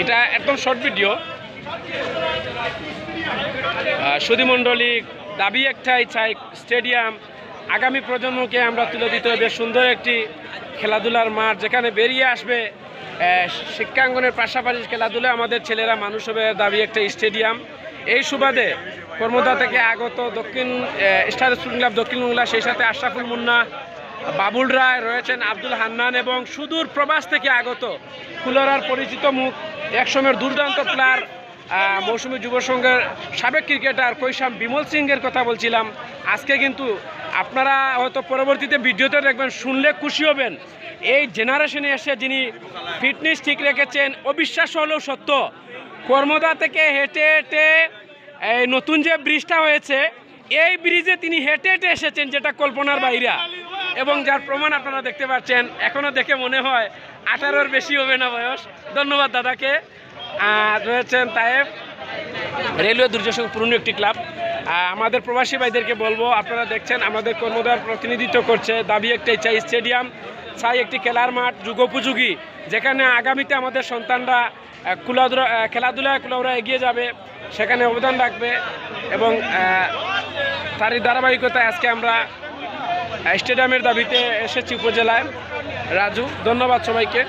এটা একদম short video সুধীমণ্ডলী দাবি একটাই চাই স্টেডিয়াম আগামী প্রজন্মকে আমরা তুলে দিতে হবে। সুন্দর একটি খেলাধুলার মাঠ যেখানে বেরিয়ে আসবে শিক্ষাঙ্গনের পাশাপাশি খেলাধুলা আমাদের ছেলেরা মানুষ হবে দাবি একটা স্টেডিয়াম এই সুবাদে কর্মদা থেকে আগত দক্ষিণ স্টার স্কুল ক্লাব দক্ষিণ বাংলা সেই সাথে আশরাফুল মুন্না, বাবুল রায় রয়েছেন আব্দুল হান্নান এবং সুদূর প্রবাস থেকে আগত কুলারার পরিচিত মুখ। একসময়ের দুর্দান্ত প্লেয়ার মৌসুমী যুব সংঘের সাবেক ক্রিকেটার কৈশাম বিমল সিংয়ের কথা বলছিলাম। আজকে কিন্তু আপনারা হয়তো পরবর্তীতে ভিডিওতে দেখবেন, শুনলে খুশি হবেন। এই জেনারেশনে এসে যিনি ফিটনেস ঠিক রেখেছেন, অবিশ্বাস্য হলেও সত্য। কর্মদা থেকে হেঁটে হেঁটে এই নতুন যে ব্রিজটা হয়েছে, এই ব্রিজে তিনি হেঁটে হেঁটে এসেছেন যেটা কল্পনার বাইরা। এবং যার প্রমাণ আপনারা দেখতে পাচ্ছেন এখনও দেখে মনে হয় আঠারোর বেশি হবে না বয়স। ধন্যবাদ দাদাকে। রয়েছেন তায়েব। রেলওয়ে দুর্যোগ পূর্ণ একটি ক্লাব। আমাদের প্রবাসী ভাইদেরকে বলব, আপনারা দেখছেন আমাদের কর্মদার প্রতিনিধিত্ব করছে। দাবি একটাই চাই স্টেডিয়াম, চাই একটি খেলার মাঠ, যুগোপযোগী। যেখানে আগামীতে আমাদের সন্তানরা কুলাধুলা খেলাধুলায় কুলাধুলা এগিয়ে যাবে, সেখানে অবদান রাখবে এবং তারই ধারাবাহিকতায় আজকে আমরা স্টেডিয়ামের দাবিতে এসেছি উপজেলায়। রাজু ধন্যবাদ সবাইকে।